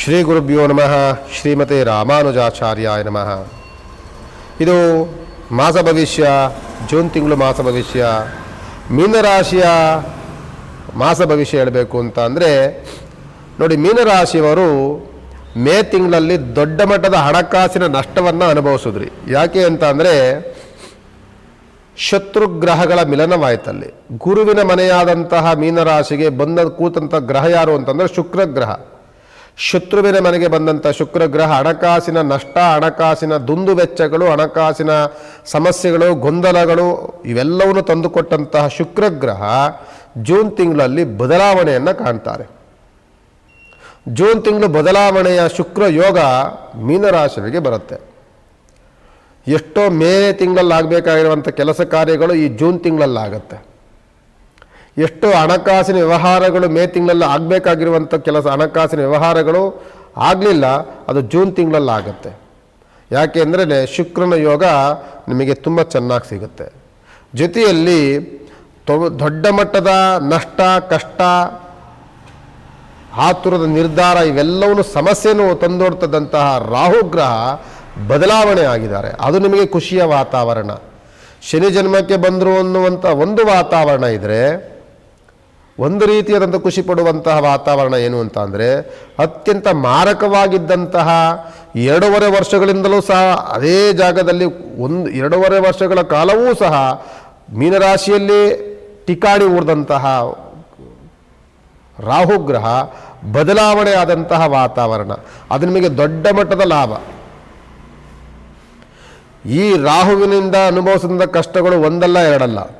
ಶ್ರೀ ಗುರುಭ್ಯೋ ನಮಃ, ಶ್ರೀಮತಿ ರಾಮಾನುಜಾಚಾರ್ಯಾಯ ನಮಃ. ಇದು ಮಾಸ ಭವಿಷ್ಯ, ಜೂನ್ ತಿಂಗಳು ಮಾಸ ಭವಿಷ್ಯ. ಮೀನರಾಶಿಯ ಮಾಸ ಭವಿಷ್ಯ ಹೇಳಬೇಕು ಅಂತ ಅಂದರೆ, ನೋಡಿ ಮೀನರಾಶಿಯವರು ಮೇ ತಿಂಗಳಲ್ಲಿ ದೊಡ್ಡ ಮಟ್ಟದ ಹಣಕಾಸಿನ ನಷ್ಟವನ್ನು ಅನುಭವಿಸಿದ್ರಿ. ಯಾಕೆ ಅಂತ ಅಂದರೆ ಶತ್ರುಗ್ರಹಗಳ ಮಿಲನವಾಯ್ತಲ್ಲಿ. ಗುರುವಿನ ಮನೆಯಾದಂತಹ ಮೀನರಾಶಿಗೆ ಬಂದ ಕೂತಂಥ ಗ್ರಹ ಯಾರು ಅಂತಂದರೆ ಶುಕ್ರ ಗ್ರಹ ಶತ್ರುವಿನ ಮನೆಗೆ ಬಂದಂಥ ಶುಕ್ರ ಗ್ರಹ ಹಣಕಾಸಿನ ನಷ್ಟ, ಹಣಕಾಸಿನ ದುಂದು ವೆಚ್ಚಗಳು ಹಣಕಾಸಿನ ಸಮಸ್ಯೆಗಳು, ಗೊಂದಲಗಳು, ಇವೆಲ್ಲವನ್ನು ತಂದುಕೊಟ್ಟಂತಹ ಶುಕ್ರ ಗ್ರಹ ಜೂನ್ ತಿಂಗಳಲ್ಲಿ ಬದಲಾವಣೆಯನ್ನು ಕಾಣ್ತಾರೆ. ಜೂನ್ ತಿಂಗಳು ಬದಲಾವಣೆಯ ಶುಕ್ರ ಯೋಗ ಮೀನರಾಶಿಗೆ ಬರುತ್ತೆ. ಎಷ್ಟೋ ಮೇ ತಿಂಗಳಲ್ಲಾಗಬೇಕಾಗಿರುವಂಥ ಕೆಲಸ ಕಾರ್ಯಗಳು ಈ ಜೂನ್ ತಿಂಗಳಲ್ಲಾಗತ್ತೆ. ಎಷ್ಟೋ ಹಣಕಾಸಿನ ವ್ಯವಹಾರಗಳು ಮೇ ತಿಂಗಳಲ್ಲಿ ಆಗಬೇಕಾಗಿರುವಂಥ ಕೆಲಸ ಹಣಕಾಸಿನ ವ್ಯವಹಾರಗಳು ಆಗಲಿಲ್ಲ, ಅದು ಜೂನ್ ತಿಂಗಳಲ್ಲಿ ಆಗುತ್ತೆ. ಯಾಕೆ ಅಂದರೆ ಶುಕ್ರನ ಯೋಗ ನಿಮಗೆ ತುಂಬ ಚೆನ್ನಾಗಿ ಸಿಗುತ್ತೆ. ಜೊತೆಯಲ್ಲಿ ದೊಡ್ಡ ಮಟ್ಟದ ನಷ್ಟ, ಕಷ್ಟ, ಆತುರದ ನಿರ್ಧಾರ ಇವೆಲ್ಲವನ್ನು ಸಮಸ್ಯೆಯನ್ನು ತಂದೊಡ್ತದಂತಹ ರಾಹುಗ್ರಹ ಬದಲಾವಣೆ ಆಗಿದ್ದಾರೆ. ಅದು ನಿಮಗೆ ಖುಷಿಯ ವಾತಾವರಣ. ಶನಿ ಜನ್ಮಕ್ಕೆ ಬಂದರು ಅನ್ನುವಂಥ ಒಂದು ವಾತಾವರಣ ಇದ್ದರೆ ಒಂದು ರೀತಿಯಾದಂಥ ಖುಷಿ ಪಡುವಂತಹ ವಾತಾವರಣ ಏನು ಅಂತ ಅಂದರೆ ಅತ್ಯಂತ ಮಾರಕವಾಗಿದ್ದಂತಹ ಎರಡೂವರೆ ವರ್ಷಗಳಿಂದಲೂ ಸಹ ಅದೇ ಜಾಗದಲ್ಲಿ ಒಂದು ಎರಡೂವರೆ ವರ್ಷಗಳ ಕಾಲವೂ ಸಹ ಮೀನರಾಶಿಯಲ್ಲಿ ಟಿಕಾಡಿ ಉಳಿದಂತಹ ರಾಹುಗ್ರಹ ಬದಲಾವಣೆ ಆದಂತಹ ವಾತಾವರಣ. ಅದು ನಿಮಗೆ ದೊಡ್ಡ ಮಟ್ಟದ ಲಾಭ. ಈ ರಾಹುವಿನಿಂದ ಅನುಭವಿಸಿದ ಕಷ್ಟಗಳು ಒಂದಲ್ಲ ಎರಡಲ್ಲ.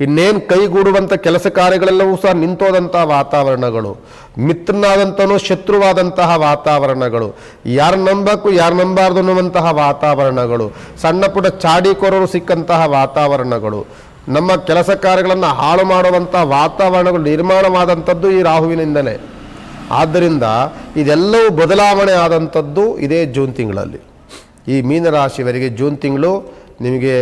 ಇನ್ನೇನು ಕೈಗೂಡುವಂಥ ಕೆಲಸ ಕಾರ್ಯಗಳೆಲ್ಲವೂ ಸಹ ನಿಂತೋದಂಥ ವಾತಾವರಣಗಳು. ಮಿತ್ರನಾದಂಥನು ಶತ್ರುವಾದಂತಹ ವಾತಾವರಣಗಳು. ಯಾರು ನಂಬಕ್ಕೂ ಯಾರು ನಂಬಾರ್ದು ಅನ್ನುವಂತಹ ವಾತಾವರಣಗಳು. ಸಣ್ಣ ಪುಟ್ಟ ಚಾಡಿಕೋರರು ಸಿಕ್ಕಂತಹ ವಾತಾವರಣಗಳು. ನಮ್ಮ ಕೆಲಸ ಕಾರ್ಯಗಳನ್ನು ಹಾಳು ಮಾಡುವಂಥ ವಾತಾವರಣಗಳು ನಿರ್ಮಾಣವಾದಂಥದ್ದು ಈ ರಾಹುವಿನಿಂದಲೇ. ಆದ್ದರಿಂದ ಇದೆಲ್ಲವೂ ಬದಲಾವಣೆ ಆದಂಥದ್ದು ಇದೇ ಜೂನ್ ತಿಂಗಳಲ್ಲಿ. ಈ ಮೀನರಾಶಿಯವರಿಗೆ ಜೂನ್ ತಿಂಗಳು ನಿಮಗೆ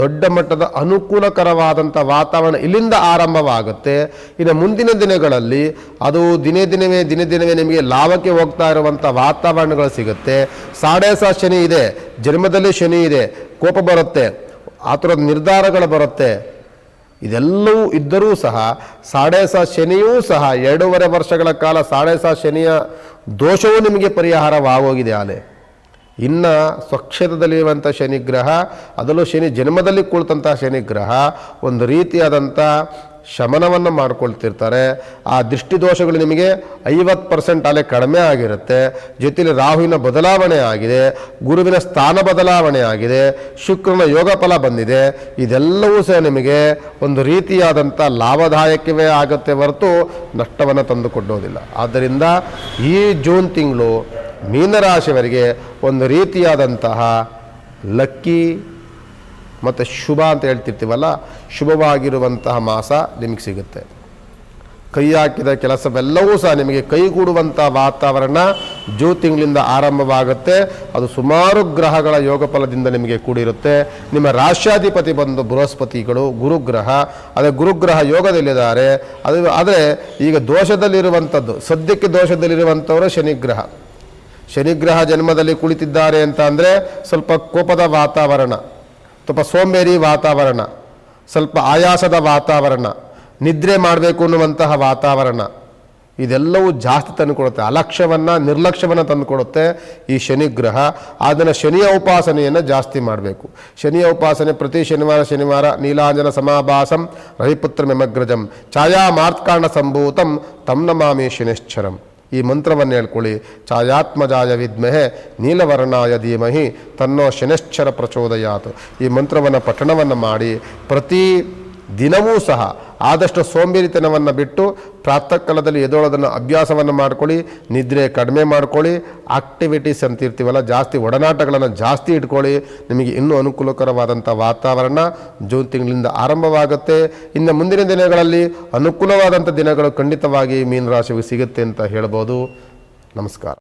ದೊಡ್ಡ ಮಟ್ಟದ ಅನುಕೂಲಕರವಾದಂಥ ವಾತಾವರಣ ಇಲ್ಲಿಂದ ಆರಂಭವಾಗುತ್ತೆ. ಇನ್ನು ಮುಂದಿನ ದಿನಗಳಲ್ಲಿ ಅದು ದಿನೇ ದಿನವೇ ದಿನೇ ದಿನವೇ ನಿಮಗೆ ಲಾಭಕ್ಕೆ ಹೋಗ್ತಾ ಇರುವಂಥ ವಾತಾವರಣಗಳು ಸಿಗುತ್ತೆ. ಸಾಡೆ ಶನಿ ಇದೆ, ಜನ್ಮದಲ್ಲಿ ಶನಿ ಇದೆ, ಕೋಪ ಬರುತ್ತೆ, ಆ ಥರದ ನಿರ್ಧಾರಗಳು ಬರುತ್ತೆ. ಇದೆಲ್ಲವೂ ಇದ್ದರೂ ಸಹ ಸಾಡೆ ಶನಿಯೂ ಸಹ ಎರಡೂವರೆ ವರ್ಷಗಳ ಕಾಲ ಸಾಡೆ ಸಹ ಶನಿಯ ದೋಷವೂ ನಿಮಗೆ ಪರಿಹಾರವಾಗೋಗಿದೆ ಆಲೆ. ಇನ್ನು ಸ್ವಕ್ಷೇತ್ರದಲ್ಲಿರುವಂಥ ಶನಿಗ್ರಹ, ಅದರಲ್ಲೂ ಶನಿ ಜನ್ಮದಲ್ಲಿ ಕುಳಿತಂಥ ಶನಿಗ್ರಹ, ಒಂದು ರೀತಿಯಾದಂಥ ಶಮನವನ್ನು ಮಾಡ್ಕೊಳ್ತಿರ್ತಾರೆ. ಆ ದೃಷ್ಟಿದೋಷಗಳು ನಿಮಗೆ ಐವತ್ತು ಪರ್ಸೆಂಟ್ ಅಲೆ ಕಡಿಮೆ ಆಗಿರುತ್ತೆ. ಜೊತೆಯಲ್ಲಿ ರಾಹುವಿನ ಬದಲಾವಣೆ ಆಗಿದೆ, ಗುರುವಿನ ಸ್ಥಾನ ಬದಲಾವಣೆ ಆಗಿದೆ, ಶುಕ್ರನ ಯೋಗ ಫಲ ಬಂದಿದೆ. ಇದೆಲ್ಲವೂ ಸಹ ನಿಮಗೆ ಒಂದು ರೀತಿಯಾದಂಥ ಲಾಭದಾಯಕವೇ ಆಗುತ್ತೆ ಹೊರತು ನಷ್ಟವನ್ನು ತಂದುಕೊಡೋದಿಲ್ಲ. ಆದ್ದರಿಂದ ಈ ಜೂನ್ ತಿಂಗಳು ಮೀನರಾಶಿಯವರಿಗೆ ಒಂದು ರೀತಿಯಾದಂತಹ ಲಕ್ಕಿ ಮತ್ತು ಶುಭ ಅಂತ ಹೇಳ್ತಿರ್ತೀವಲ್ಲ, ಶುಭವಾಗಿರುವಂತಹ ಮಾಸ ನಿಮಗೆ ಸಿಗುತ್ತೆ. ಕೈ ಹಾಕಿದ ಕೆಲಸವೆಲ್ಲವೂ ಸಹ ನಿಮಗೆ ಕೈಗೂಡುವಂಥ ವಾತಾವರಣ ಜೂ ತಿಂಗಳಿಂದ ಆರಂಭವಾಗುತ್ತೆ. ಅದು ಸುಮಾರು ಗ್ರಹಗಳ ಯೋಗ ಫಲದಿಂದ ನಿಮಗೆ ಕೂಡಿರುತ್ತೆ. ನಿಮ್ಮ ರಾಷ್ಟ್ರಾಧಿಪತಿ ಬಂದು ಬೃಹಸ್ಪತಿಗಳು, ಗುರುಗ್ರಹ, ಅದೇ ಗುರುಗ್ರಹ ಯೋಗದಲ್ಲಿದ್ದಾರೆ. ಅದು, ಆದರೆ ಈಗ ದೋಷದಲ್ಲಿರುವಂಥದ್ದು, ಸದ್ಯಕ್ಕೆ ದೋಷದಲ್ಲಿರುವಂಥವರು ಶನಿಗ್ರಹ. ಶನಿಗ್ರಹ ಜನ್ಮದಲ್ಲಿ ಕುಳಿತಿದ್ದಾರೆ ಅಂತ ಅಂದರೆ ಸ್ವಲ್ಪ ಕೋಪದ ವಾತಾವರಣ, ಸ್ವಲ್ಪ ಸೋಮೇರಿ ವಾತಾವರಣ, ಸ್ವಲ್ಪ ಆಯಾಸದ ವಾತಾವರಣ, ನಿದ್ರೆ ಮಾಡಬೇಕು ಅನ್ನುವಂತಹ ವಾತಾವರಣ, ಇದೆಲ್ಲವೂ ಜಾಸ್ತಿ ತಂದುಕೊಡುತ್ತೆ, ಅಲಕ್ಷ್ಯವನ್ನು, ನಿರ್ಲಕ್ಷ್ಯವನ್ನು ತಂದುಕೊಡುತ್ತೆ ಈ ಶನಿಗ್ರಹ. ಅದನ್ನು ಶನಿಯ ಉಪಾಸನೆಯನ್ನು ಜಾಸ್ತಿ ಮಾಡಬೇಕು. ಶನಿಯ ಉಪಾಸನೆ ಪ್ರತಿ ಶನಿವಾರ ಶನಿವಾರ ನೀಲಾಂಜನ ಸಮಾಭಾಸಂ ರವಿಪುತ್ರ ಮೆಮಗ್ರಜಂ ಛಾಯಾ ಮಾರ್ತ್ಕಾಂಡ ಸಂಭೂತಂ ತಮ್ಮ ನಮಾಮಿ ಶನಿಶ್ಚರಂ. ಈ ಮಂತ್ರವನ್ನು ಹೇಳ್ಕೊಳ್ಳಿ. ಛಾಯಾತ್ಮಜಾಯ ವಿದ್ಮಹೆ ನೀಲವರ್ಣಾಯ ಧೀಮಹಿ ತನ್ನೋ ಶನಶ್ಚರ ಪ್ರಚೋದಯಾತು. ಈ ಮಂತ್ರವನ್ನು ಪಠಣವನ್ನು ಮಾಡಿ ಪ್ರತಿ ದಿನವೂ ಸಹ ಆದಷ್ಟು ಸೋಂಬೇರಿತನವನ್ನು ಬಿಟ್ಟು ಪ್ರಾತಃ ಕಾಲದಲ್ಲಿ ಎದೋಳೋದನ್ನು ಅಭ್ಯಾಸವನ್ನು ಮಾಡ್ಕೊಳ್ಳಿ, ನಿದ್ರೆ ಕಡಿಮೆ ಮಾಡ್ಕೊಳ್ಳಿ ಆಕ್ಟಿವಿಟೀಸ್ ಅಂತ ಇರ್ತೀವಲ್ಲ, ಜಾಸ್ತಿ ಒಡನಾಟಗಳನ್ನು ಜಾಸ್ತಿ ಇಟ್ಕೊಳ್ಳಿ. ನಿಮಗೆ ಇನ್ನೂ ಅನುಕೂಲಕರವಾದಂಥ ವಾತಾವರಣ ಜೂನ್ ತಿಂಗಳಿಂದ ಆರಂಭವಾಗುತ್ತೆ. ಇನ್ನು ಮುಂದಿನ ದಿನಗಳಲ್ಲಿ ಅನುಕೂಲವಾದಂಥ ದಿನಗಳು ಖಂಡಿತವಾಗಿ ಮೀನರಾಶಿಗೆ ಸಿಗುತ್ತೆ ಅಂತ ಹೇಳ್ಬೋದು. ನಮಸ್ಕಾರ.